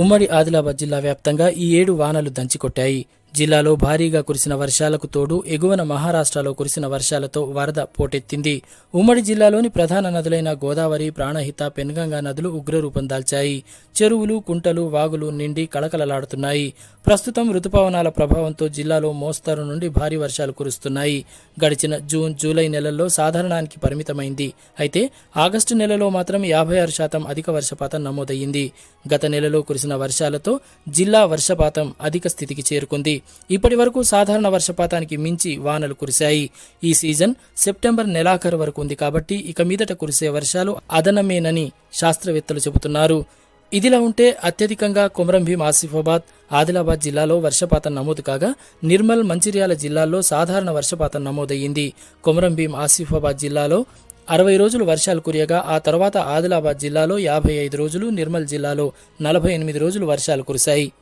ఉమ్మడి ఆదిలాబాద్ జిల్లా వ్యాప్తంగా ఈ ఏడు వానలు దంచికొట్టాయి. జిల్లాలో భారీగా కురిసిన వర్షాలకు తోడు ఎగువన మహారాష్ట్రలో కురిసిన వర్షాలతో వరద పోటెత్తింది. ఉమ్మడి జిల్లాలోని ప్రధాన నదులైన గోదావరి ప్రాణహిత పెన్గంగా నదులు ఉగ్రరూపం దాల్చాయి. చెరువులు కుంటలు వాగులు నిండి కళకళలాడుతున్నాయి. ప్రస్తుతం రుతుపవనాల ప్రభావంతో జిల్లాలో మోస్తరు నుండి భారీ వర్షాలు కురుస్తున్నాయి. గడిచిన జూన్ జూలై నెలల్లో సాధారణానికి పరిమితమైంది. అయితే ఆగస్టు నెలలో మాత్రం యాభై ఆరు శాతం అధిక వర్షపాతం నమోదయ్యింది. గత నెలలో కురిసిన వర్షాలతో జిల్లా వర్షపాతం అధిక స్థితికి చేరుకుంది. ఇప్పటి వరకు సాధారణ వర్షపాతానికి మించి వానలు కురిశాయి. ఈ సీజన్ సెప్టెంబర్ నెలాఖరు వరకు ఉంది కాబట్టి ఇక మీదట కురిసే వర్షాలు అదనమేనని శాస్త్రవేత్తలు చెబుతున్నారు. ఇదిలా ఉంటే అత్యధికంగా కొమరంభీం ఆసిఫాబాద్ ఆదిలాబాద్ జిల్లాలో వర్షపాతం నమోదు కాగా నిర్మల్ మంచిర్యాల జిల్లాల్లో సాధారణ వర్షపాతం నమోదయ్యింది. కొమరంభీం ఆసిఫాబాద్ జిల్లాలో అరవై రోజులు వర్షాలు కురియగా ఆ తర్వాత ఆదిలాబాద్ జిల్లాలో యాభై ఐదు రోజులు నిర్మల్ జిల్లాలో నలభై ఎనిమిది రోజులు వర్షాలు కురిశాయి.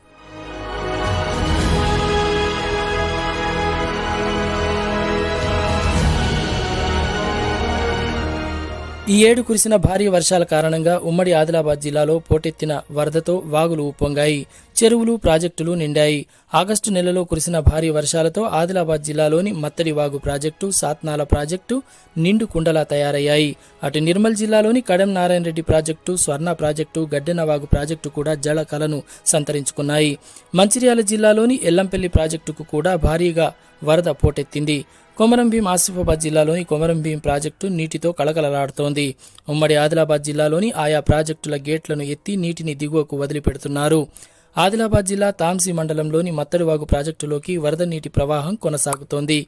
ఈ ఏడు కురిసిన భారీ వర్షాల కారణంగా ఉమ్మడి ఆదిలాబాద్ జిల్లాలో పోటెత్తిన వరదతో వాగులు ఉప్పొంగాయి. చెరువులు ప్రాజెక్టులు నిండాయి. ఆగస్టు నెలలో కురిసిన భారీ వర్షాలతో ఆదిలాబాద్ జిల్లాలోని మత్తడి వాగు ప్రాజెక్టు సాత్నాల ప్రాజెక్టు నిండు కుండలా తయారయ్యాయి. అటు నిర్మల్ జిల్లాలోని Kadem Narayana Reddy project Swarna project Gaddenavagu project కూడా జల కలను సంతరించుకున్నాయి. మంచిర్యాల జిల్లాలోని ఎల్లంపల్లి ప్రాజెక్టుకు కూడా భారీగా వరద పోటెత్తింది. కొమరంభీం ఆసిఫాబాద్ జిల్లాలోని కొమరంభీం ప్రాజెక్టు నీటితో కలకలలాడుతోంది ఉమ్మడి ఆదిలాబాద్ జిల్లాలోని ఆయా ప్రాజెక్టుల గేట్లను ఎత్తి నీటిని దిగువకు వదిలిపెడుతున్నారు. ఆదిలాబాద్ జిల్లా తాంసీ మండలంలోని మత్తడివాగు ప్రాజెక్టులోకి వరద నీటి ప్రవాహం కొనసాగుతోంది.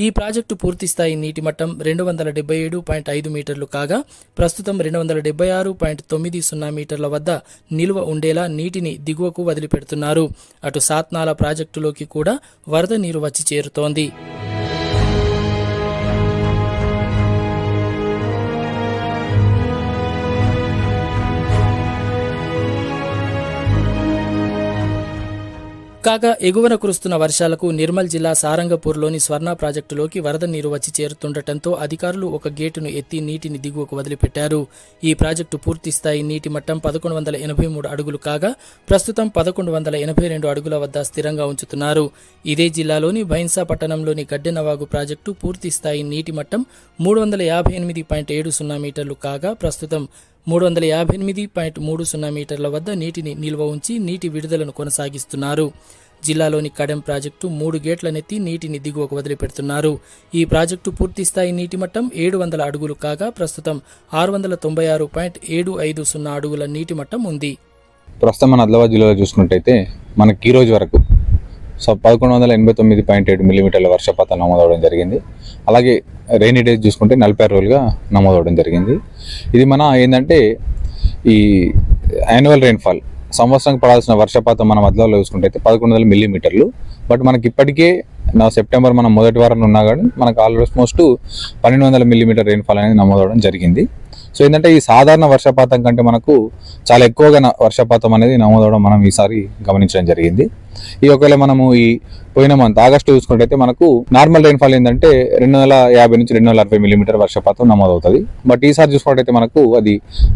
ఈ ప్రాజెక్టు పూర్తిస్థాయి నీటి మట్టం రెండు వందల డెబ్బై ఏడు పాయింట్ ఐదు మీటర్లు కాగా ప్రస్తుతం రెండు వందల డెబ్బై ఆరు పాయింట్ తొమ్మిది సున్నా మీటర్ల వద్ద నిల్వ ఉండేలా నీటిని దిగువకు వదిలిపెడుతున్నారు. అటు సాత్నాల ప్రాజెక్టులోకి కూడా వరద నీరు వచ్చి చేరుతోంది. కాగా ఎగువన కురుస్తున్న వర్షాలకు నిర్మల్ జిల్లా సారంగపూర్లోని స్వర్ణ ప్రాజెక్టులోకి వరద నీరు వచ్చి చేరుతుండటంతో అధికారులు ఒక గేటును ఎత్తి నీటిని దిగువకు వదిలిపెట్టారు. ఈ ప్రాజెక్టు పూర్తి స్థాయి నీటి మట్టం పదకొండు వందల ఎనభై మూడు అడుగులు కాగా ప్రస్తుతం పదకొండు వందల ఎనభై రెండు అడుగుల వద్ద స్థిరంగా ఉంచుతున్నారు. ఇదే జిల్లాలోని భైన్సా పట్టణంలోని గడ్డెనవాగు ప్రాజెక్టు పూర్తి స్థాయి నీటి మట్టం మూడు వందల యాభై ఎనిమిది పాయింట్ ఏడు సున్నా మీటర్లు కాగా ప్రస్తుతం మూడు వందల యాభై ఎనిమిది పాయింట్ మూడు సున్నా మీటర్ల వద్ద నీటిని నిల్వ ఉంచి నీటి విడుదలను కొనసాగిస్తున్నారు. జిల్లాలోని కడెం ప్రాజెక్టు మూడు గేట్లనెత్తి నీటిని దిగువకు వదిలిపెడుతున్నారు. ఈ ప్రాజెక్టు పూర్తి స్థాయి నీటి మట్టం ఏడు వందల అడుగులు కాగా ప్రస్తుతం ఆరు వందల తొంభై ఆరు పాయింట్ ఏడు ఐదు సున్నా అడుగుల నీటి మట్టం ఉంది. ప్రస్తుతం మన ఆదిలాబాద్ జిల్లాలో చూసుకున్నట్టయితే మనకి ఈ రోజు వరకు సో పదకొండు వందల ఎనభై తొమ్మిది పాయింట్ ఏడు మిల్లీమీటర్ల వర్షపాతం నమోదవడం జరిగింది. అలాగే రెయిన్ డేస్ చూసుకుంటే నలభై ఆరు రోజులుగా నమోదవడం జరిగింది. ఇది మన ఏంటంటే ఈ యాన్యువల్ రెయిన్ఫాల్ సంవత్సరానికి పడాల్సిన వర్షపాతం మనం మధ్యలో చూసుకుంటే అయితే పదకొండు వందల మిల్లీమీటర్లు. బట్ మనకి ఇప్పటికే నా సెప్టెంబర్ మనం మొదటి వారంలో ఉన్నా కానీ మనకు ఆల్మోస్ట్ పన్నెండు వందల మిల్లీమీటర్ రెయిన్ఫాల్ అనేది నమోదవడం జరిగింది. సో ఏంటంటే ఈ సాధారణ వర్షపాతం కంటే మనకు చాలా ఎక్కువగా వర్షపాతం అనేది నమోదవడం మనం ఈసారి గమనించడం జరిగింది. ఈ ఒకవేళ మనము ఈ పోయిన మంత్ ఆగస్టు చూసుకుంటే మనకు నార్మల్ రెయిన్ఫాల్ ఏంటంటే రెండు వందల యాభై నుంచి రెండు వందల అరవై మిల్లీమీటర్ వర్షపాతం నమోదవుతుంది. బట్ ఈసారి చూసుకున్నట్టయితే మనకు అది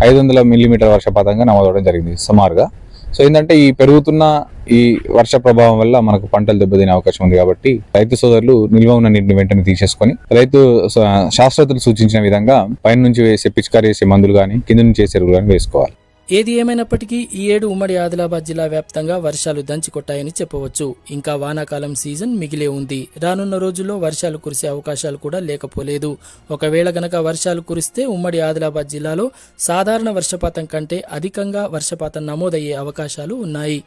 ఐదు వందల మిల్లీమీటర్ వర్షపాతంగా నమోదవడం జరిగింది సుమారుగా. సో ఏంటంటే ఈ పెరుగుతున్న ఈ వర్ష ప్రభావం వల్ల మనకు పంటలు దెబ్బతినే అవకాశం ఉంది కాబట్టి రైతు సోదరులు నిల్వ ఉన్న నీటిని వెంటనే తీసేసుకొని రైతు స- శాస్త్రవేత్తలు సూచించిన విధంగా పైన నుంచి వేసే పిచికారి చేసే మందులు కానీ కింద నుంచి వేసే ఎరువులు కానీ వేసుకోవాలి. ఏది ఏమైనప్పటికీ ఈ ఏడు ఉమ్మడి ఆదిలాబాద్ జిల్లా వ్యాప్తంగా వర్షాలు దంచి కొట్టాయని చెప్పవచ్చు. ఇంకా వానాకాలం సీజన్ మిగిలే ఉంది. రానున్న రోజుల్లో వర్షాలు కురిసే అవకాశాలు కూడా లేకపోలేదు. ఒకవేళ గనక వర్షాలు కురిస్తే ఉమ్మడి ఆదిలాబాద్ జిల్లాలో సాధారణ వర్షపాతం కంటే అధికంగా వర్షపాతం నమోదయ్యే అవకాశాలు ఉన్నాయి.